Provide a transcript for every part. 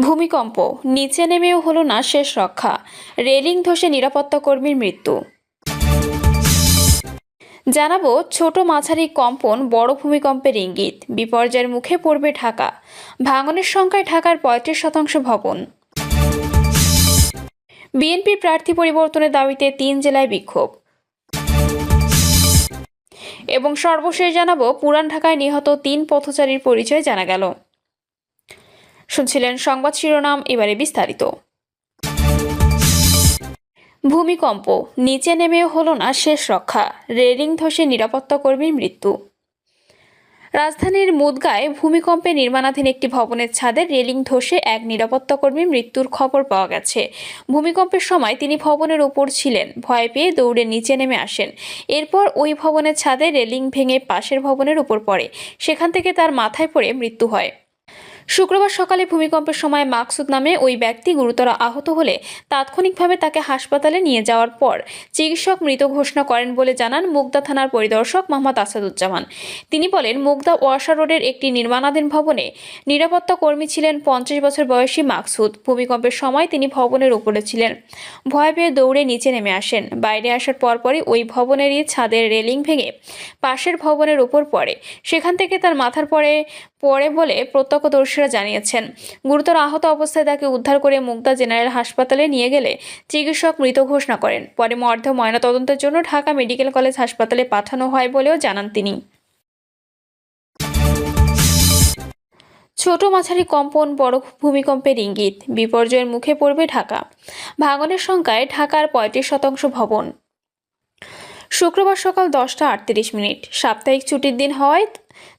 ভূমিকম্প। নিচে নেমেও হলো না শেষ রক্ষা। রেলিং ধসে নিরাপত্তা কর্মীর মৃত্যু। জানাব, ছোট মাঝারি কম্পন বড় ভূমিকম্পের ইঙ্গিত। বিপর্যয়ের মুখে পড়বে ঢাকা। ভাঙনের সংখ্যায় ঢাকার পঁয়ত্রিশ শতাংশ ভবন। বিএনপির প্রার্থী পরিবর্তনের দাবিতে তিন জেলায় বিক্ষোভ। এবং সর্বশেষ জানাব, পুরান ঢাকায় নিহত তিন পথচারীর পরিচয় জানা গেল। শুনছিলেন সংবাদ শিরোনাম, এবারে বিস্তারিত। ভূমিকম্প, নিচে নেমেও হলো না শেষ রক্ষা, রেলিং ধসে নিরাপত্তা কর্মীর মৃত্যু। রাজধানীর মুদগায় ভূমিকম্পে নির্মাণাধীন একটি ভবনের ছাদে রেলিং ধসে এক নিরাপত্তা কর্মীর মৃত্যুর খবর পাওয়া গেছে। ভূমিকম্পের সময় তিনি ভবনের উপর ছিলেন, ভয় পেয়ে দৌড়ে নিচে নেমে আসেন। এরপর ওই ভবনের ছাদে রেলিং ভেঙে পাশের ভবনের উপর পড়ে, সেখান থেকে তার মাথায় পড়ে মৃত্যু হয়। শুক্রবার সকালে ভূমিকম্পের সময় মাকসুদ নামে ওই ব্যক্তি গুরুতর আহত হলে তাৎক্ষণিকভাবে তাকে হাসপাতালে নিয়ে যাওয়ার পর চিকিৎসক মৃত ঘোষণা করেন বলে জানান মুগদা থানার পরিদর্শক মোহাম্মদ আসাদুজ্জামান। তিনি বলেন, মুগদা ওয়াশা রোডের একটি নির্মাণাধীন ভবনে নিরাপত্তা কর্মী ছিলেন পঞ্চাশ বছর বয়সী মাকসুদ। ভূমিকম্পের সময় তিনি ভবনের উপরে ছিলেন। ভয় পেয়ে দৌড়ে নিচে নেমে আসেন। বাইরে আসার পরপরই ওই ভবনেরই ছাদের রেলিং ভেঙে পাশের ভবনের উপর পড়ে। সেখান থেকে তার মাথার পরে পড়ে বলে প্রত্যক্ষদর্শীরা জানিয়েছেন, গুরুতর আহত অবস্থায় তাকে উদ্ধার করে মুগদা জেনারেল হাসপাতালে নিয়ে গেলে চিকিৎসক মৃত ঘোষণা করেন। পরে মর্ধ ময়নাতদন্তের জন্য ঢাকা মেডিকেল কলেজ হাসপাতালে পাঠানো হয় বলেও জানান তিনি। ছোট মাঝারি কম্পন, বড় ভূমিকম্পের ইঙ্গিত, বিপর্যয়ের মুখে পড়বে ঢাকা। ভাঙনের সংখ্যায় ঢাকার পঁয়ত্রিশ শতাংশ ভবন। শুক্রবার সকাল দশটা আটত্রিশ মিনিট। সাপ্তাহিক ছুটির দিন হওয়ায়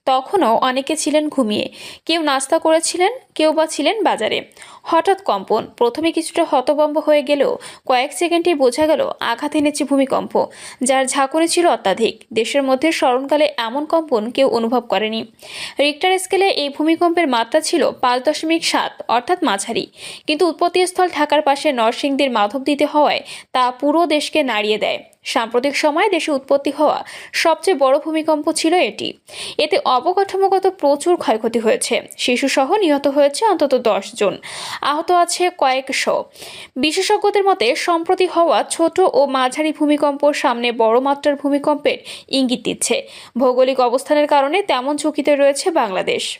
তখনও অনেকে ছিলেন ঘুমিয়ে। কেউ নাস্তা করেছিলেন, কেউ বা ছিলেন বাজারে। হঠাৎ কম্পন, প্রথমে কিছুটা হতবম্ব হয়ে গেলেও কয়েক সেকেন্ডেই বোঝা গেল আঘাত এনেছে ভূমিকম্প, যার ঝাঁকুনি ছিল অত্যাধিক। দেশের মধ্যে স্মরণকালে এমন কম্পন কেউ অনুভব করেনি। রিক্টার স্কেলে এই ভূমিকম্পের মাত্রা ছিল পাঁচ দশমিক সাত, অর্থাৎ মাঝারি। কিন্তু উৎপত্তিস্থল ঢাকার পাশে নরসিংদীর মাধবদীতে হওয়ায় তা পুরো দেশকে নাড়িয়ে দেয়। সাম্প্রতিক সময়ে দেশে উৎপত্তি হওয়া সবচেয়ে বড় ভূমিকম্প ছিল এটি। এতে অবকাঠামোগত প্রচুর ক্ষয়ক্ষতি হয়েছে। শিশুসহ নিহত হয়েছে অন্তত দশ জন। আহত আছে কয়েকশো। বিশেষজ্ঞদের মতে, সম্প্রতি হওয়া ছোট ও মাঝারি ভূমিকম্প সামনে বড় মাত্রার ভূমিকম্পের ইঙ্গিত দিচ্ছে। ভৌগোলিক অবস্থানের কারণে তেমন ঝুঁকিতে রয়েছে বাংলাদেশ।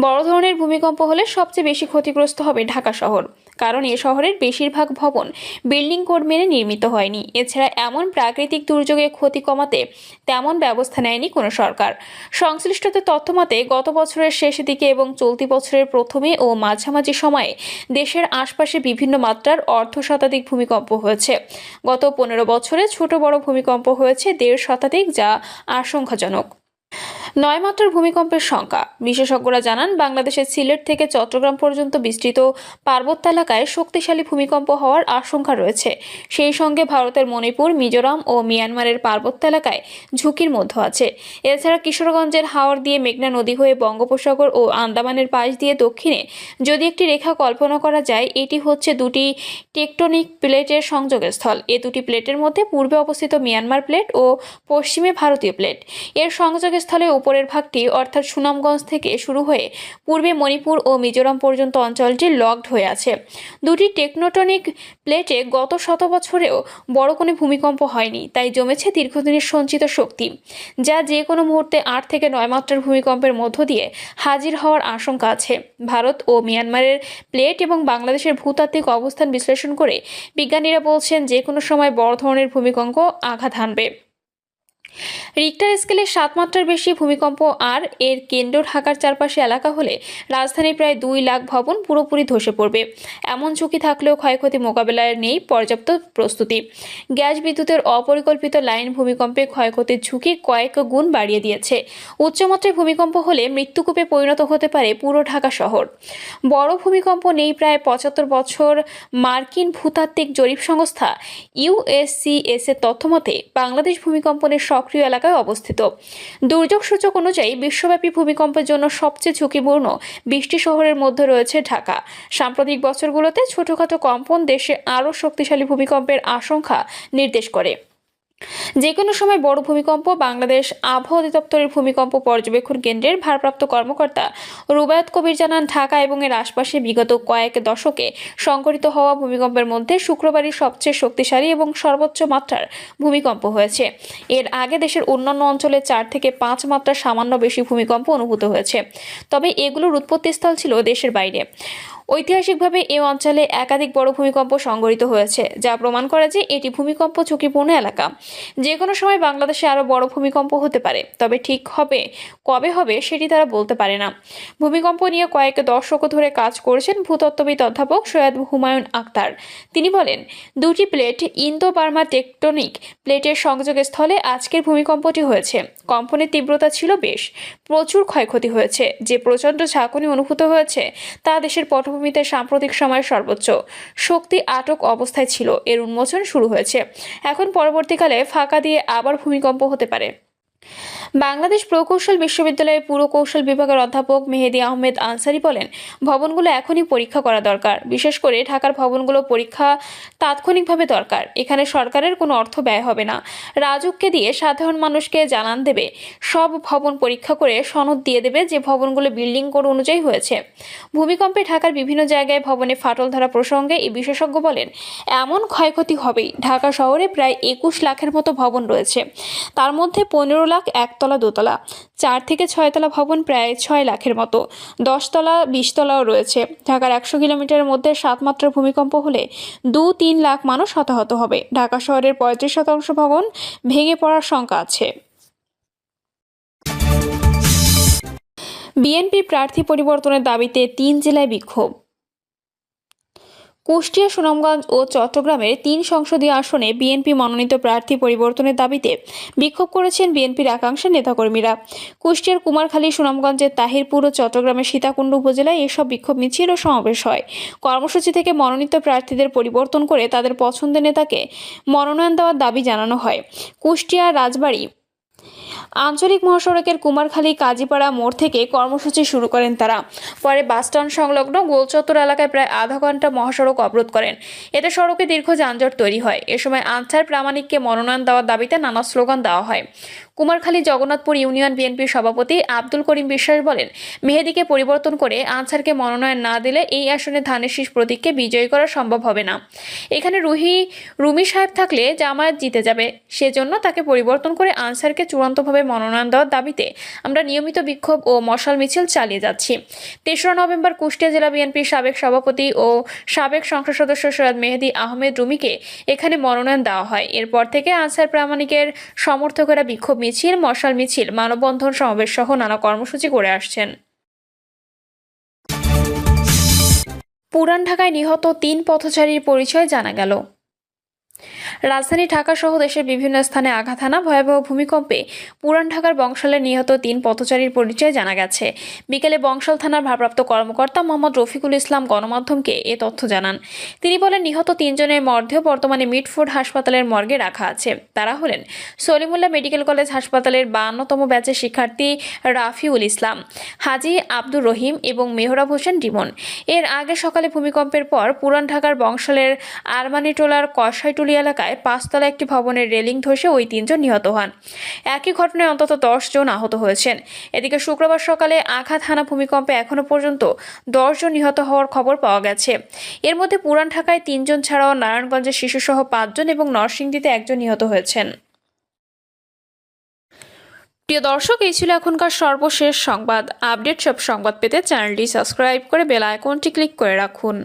বড় ধরনের ভূমিকম্প হলে সবচেয়ে বেশি ক্ষতিগ্রস্ত হবে ঢাকা শহর। কারণ এ শহরের বেশিরভাগ ভবন বিল্ডিং কোড মেনে নির্মিত হয়নি। এছাড়া এমন প্রাকৃতিক দুর্যোগে ক্ষতি কমাতে তেমন ব্যবস্থা নেয়নি কোনো সরকার। সংশ্লিষ্টদের তথ্য মতে, গত বছরের শেষ দিকে এবং চলতি বছরের প্রথমে ও মাঝামাঝি সময়ে দেশের আশপাশে বিভিন্ন মাত্রার অর্ধ শতাধিক ভূমিকম্প হয়েছে। গত পনেরো বছরে ছোট বড় ভূমিকম্প হয়েছে দেড় শতাধিক, যা আশঙ্কাজনক। নয় মাত্রার ভূমিকম্পের সংখ্যা। বিশেষজ্ঞরা জানান, বাংলাদেশের সিলেট থেকে চট্টগ্রাম পর্যন্ত বিস্তৃত পার্বত্য এলাকায় শক্তিশালী ভূমিকম্প হওয়ার আশঙ্কা রয়েছে। সেই সঙ্গে ভারতের মণিপুর, মিজোরাম ও মিয়ানমারের পার্বত্য এলাকায় ঝুঁকির মধ্যে আছে। এছাড়া কিশোরগঞ্জের হাওড় দিয়ে মেঘনা নদী হয়ে বঙ্গোপসাগর ও আন্দামানের পাশ দিয়ে দক্ষিণে যদি একটি রেখা কল্পনা করা যায়, এটি হচ্ছে দুটি টেকটনিক প্লেটের সংযোগস্থল। এ দুটি প্লেটের মধ্যে পূর্বে অবস্থিত মিয়ানমার প্লেট ও পশ্চিমে ভারতীয় প্লেট। এর সংযোগের সংযোগস্থলে উপরের ভাগটি অর্থাৎ সুনামগঞ্জ থেকে শুরু হয়ে পূর্বে মণিপুর ও মিজোরাম পর্যন্ত অঞ্চলটি লকড হয়ে আছে। দুটি টেকনোটনিক প্লেটে গত শত বছরেও বড় কোনো ভূমিকম্প হয়নি, তাই জমেছে দীর্ঘদিনের সঞ্চিত শক্তি, যা যে কোনো মুহূর্তে আট থেকে নয় মাত্রার ভূমিকম্পের মধ্য দিয়ে হাজির হওয়ার আশঙ্কা আছে। ভারত ও মিয়ানমারের প্লেট এবং বাংলাদেশের ভূতাত্ত্বিক অবস্থান বিশ্লেষণ করে বিজ্ঞানীরা বলছেন যে কোনো সময় বড় ধরনের ভূমিকম্প আঘাত হানবে। রিক্টার স্কেলে সাত মাত্রার বেশি ভূমিকম্প আর এর কেন্দ্র ঢাকার চারপাশে এলাকা হলে রাজধানীর প্রায় দুই লাখ ভবন পুরোপুরি ধসে পড়বে। এমন ঝুঁকি থাকলেও ক্ষয়ক্ষতি মোকাবেলায় নেই পর্যাপ্ত প্রস্তুতি। গ্যাস বিদ্যুতের অপরিকল্পিত লাইন ভূমিকম্পে ক্ষয়ক্ষতির ঝুঁকি কয়েক গুণ বাড়িয়ে দিয়েছে। উচ্চমাত্রায় ভূমিকম্প হলে মৃত্যুকূপে পরিণত হতে পারে পুরো ঢাকা শহর। বড় ভূমিকম্প নেই প্রায় পঁচাত্তর বছর মার্কিন ভূতাত্ত্বিক জরিপ সংস্থা ইউএসসিএস এর তথ্যমতে বাংলাদেশ ভূমিকম্পনের সক্রিয় এলাকায় অবস্থিত। দুর্যোগ সূচক অনুযায়ী বিশ্বব্যাপী ভূমিকম্পের জন্য সবচেয়ে ঝুঁকিপূর্ণ বৃষ্টি শহরের মধ্যে রয়েছে ঢাকা। সাম্প্রতিক বছরগুলোতে ছোটখাটো কম্পন দেশে আরও শক্তিশালী ভূমিকম্পের আশঙ্কা নির্দেশ করে। যে কোনো সময় বড় ভূমিকম্প, বাংলাদেশ আবহাওয়া অধিদপ্তরের ভূমিকম্প পর্যবেক্ষণ কেন্দ্রের ভারপ্রাপ্ত কর্মকর্তা রুবায়ত কবির জানান, ঢাকা এবং এর আশপাশে বিগত কয়েক দশকে সংঘটিত হওয়া ভূমিকম্পের মধ্যে শুক্রবারই সবচেয়ে শক্তিশালী এবং সর্বোচ্চ মাত্রার ভূমিকম্প হয়েছে। এর আগে দেশের অন্যান্য অঞ্চলে চার থেকে পাঁচ মাত্রা সামান্য বেশি ভূমিকম্প অনুভূত হয়েছে। তবে এগুলোর উৎপত্তিস্থল ছিল দেশের বাইরে। ঐতিহাসিকভাবে এই অঞ্চলে একাধিক বড় ভূমিকম্প সংঘটিত হয়েছে, যা প্রমাণ করে যে এটি ভূমিকম্প ঝুঁকিপূর্ণ এলাকা। যে কোনো সময় বাংলাদেশে আরও বড় ভূমিকম্প হতে পারে, তবে ঠিক হবে, কবে হবে সেটি তারা বলতে পারে না। ভূমিকম্প নিয়ে কয়েক দশক ধরে কাজ করেছেন ভূতত্ত্ববিদ অধ্যাপক সৈয়দ হুমায়ুন আক্তার। তিনি বলেন, দুটি প্লেট ইন্দো বার্মা টেকটনিক প্লেটের সংযোগের স্থলে আজকের ভূমিকম্পটি হয়েছে। কম্পনের তীব্রতা ছিল বেশ। প্রচুর ক্ষয়ক্ষতি হয়েছে। যে প্রচণ্ড ঝাঁকুনি অনুভূত হয়েছে, তা দেশের পটভূমিতে সাম্প্রতিক সময়ের সর্বোচ্চ। শক্তি আটক অবস্থায় ছিল। এর উন্মোচন শুরু হয়েছে। এখন পরবর্তীকালে ফাঁকা দিয়ে আবার ভূমিকম্প হতে পারে। বাংলাদেশ প্রকৌশল বিশ্ববিদ্যালয়ের পুরকৌশল বিভাগের অধ্যাপক মেহেদি আহমেদ আনসারি বলেন, ভবনগুলো এখনই পরীক্ষা করা দরকার। বিশেষ করে ঢাকার ভবনগুলো পরীক্ষা তাৎক্ষণিকভাবে দরকার। এখানে সরকারের কোনো অর্থ ব্যয় হবে না। রাজুককে দিয়ে সাধারণ মানুষকে জানান দেবে। সব ভবন পরীক্ষা করে সনদ দিয়ে দেবে যে ভবনগুলো বিল্ডিং কোড অনুযায়ী হয়েছে। ভূমিকম্পে ঢাকার বিভিন্ন জায়গায় ভবনে ফাটল ধরা প্রসঙ্গে এই বিশেষজ্ঞ বলেন, এমন ক্ষয়ক্ষতি হবেই। ঢাকা শহরে প্রায় একুশ লাখের মতো ভবন রয়েছে। তার মধ্যে পনেরো লাখ একতলা, দোতলা, চার থেকে ছয়তলা ভবন প্রায় ছয় লাখের মতো। দশতলা, বিশতলাও রয়েছে। ঢাকার একশো কিলোমিটারের মধ্যে সাত মাত্রার ভূমিকম্প হলে দু তিন লাখ মানুষ হতাহত হবে। ঢাকা শহরের পঁয়ত্রিশ শতাংশ ভবন ভেঙে পড়ার শঙ্কা আছে। বিএনপি প্রার্থী পরিবর্তনের দাবিতে তিন জেলায় বিক্ষোভ। কুষ্টিয়া, সুনামগঞ্জ ও চট্টগ্রামের তিন সংসদীয় আসনে বিএনপি মনোনীত প্রার্থী পরিবর্তনের দাবিতে বিক্ষোভ করেছেন বিএনপির একাংশের নেতাকর্মীরা। কুষ্টিয়ার কুমারখালী, সুনামগঞ্জের তাহিরপুর ও চট্টগ্রামের সীতাকুণ্ড উপজেলায় এসব বিক্ষোভ মিছিল ও সমাবেশ হয়। কর্মসূচি থেকে মনোনীত প্রার্থীদের পরিবর্তন করে তাদের পছন্দের নেতাকে মনোনয়ন দেওয়ার দাবি জানানো হয়। কুষ্টিয়া রাজবাড়ী আঞ্চলিক মহাসড়কের কুমারখালী কাজীপাড়া মোড় থেকে কর্মসূচি শুরু করেন তারা। পরে বাসস্ট্যান্ড সংলগ্ন গোলচত্বর এলাকায় প্রায় আধা ঘণ্টা মহাসড়ক অবরোধ করেন। এতে সড়কে দীর্ঘ যানজট তৈরি হয়। এ সময় আনসার প্রামাণিককে মনোনয়ন দেওয়ার দাবিতে নানা স্লোগান দেওয়া হয়। কুমারখালী জগন্নাথপুর ইউনিয়ন বিএনপির সভাপতি আব্দুল করিম বিশ্বাস বলেন, মেহেদিকে পরিবর্তন করে আনসারকে মনোনয়ন না দিলে এই আসনে ধানের শীষ প্রতীককে বিজয়ী করা সম্ভব হবে না। এখানে রুহি, রুমি সাহেব থাকলে জামায়াত জিতে যাবে। সেজন্য তাকে পরিবর্তন করে আনসারকে চূড়ান্তভাবে মনোনয়ন দেওয়ার দাবিতে আমরা নিয়মিত বিক্ষোভ ও মশাল মিছিল চালিয়ে যাচ্ছি। তেসরা নভেম্বর কুষ্টিয়া জেলা বিএনপির সাবেক সভাপতি ও সাবেক সংসদ সদস্য সৈয়দ মেহেদি আহমেদ রুমিকে এখানে মনোনয়ন দেওয়া হয়। এরপর থেকে আনসার প্রামাণিকের সমর্থকেরা বিক্ষোভ মিছিল, মশাল মিছিল, মানববন্ধন সমাবেশ সহ নানা কর্মসূচি করে আসছেন। পুরান ঢাকায় নিহত তিন পথচারীর পরিচয় জানা গেল। রাজধানী ঢাকা সহ দেশের বিভিন্ন স্থানে আঘাত হানা ভয়াবহ ভূমিকম্পে পুরান ঢাকার বংশালে নিহত তিন পথচারীর পরিচয় জানা গেছে। বিকেলে বংশাল থানার ভারপ্রাপ্ত কর্মকর্তা মোহাম্মদ রফিকুল ইসলাম গণমাধ্যমকে এ তথ্য জানান। তিনি বলেন, নিহত তিনজনের মর্ধেও বর্তমানে মিটফুড হাসপাতালের মর্গে রাখা আছে। তারা হলেন সলিমুল্লাহ মেডিকেল কলেজ হাসপাতালের বায়ান্নতম ব্যাচের শিক্ষার্থী রাফিউল ইসলাম, হাজি আব্দুর রহিম এবং মেহরাব হোসেন ডিমন এর আগে সকালে ভূমিকম্পের পর পুরান ঢাকার বংশালের আরমানিটোলার কষাইটুলি এলাকায় পাঁচতলা একটি ভবনের রেলিং ধসে ওই তিনজন নিহত হন। একই ঘটনায় অন্তত দশ জন আহত হয়েছেন। এদিকে শুক্রবার সকালে আঘাত হানা ভূমিকম্পে এখনও পর্যন্ত দশ জন নিহত হওয়ার খবর পাওয়া গেছে। এর মধ্যে পুরান ঢাকায় তিনজন ছাড়াও নারায়ণগঞ্জের শিশুসহ পাঁচজন এবং নরসিংদীতে একজন নিহত হয়েছেন। প্রিয় দর্শক, এই ছিল এখনকার সর্বশেষ সংবাদ। আপডেট সব সংবাদ পেতে চ্যানেলটি সাবস্ক্রাইব করে বেল আইকনটি ক্লিক করে রাখুন।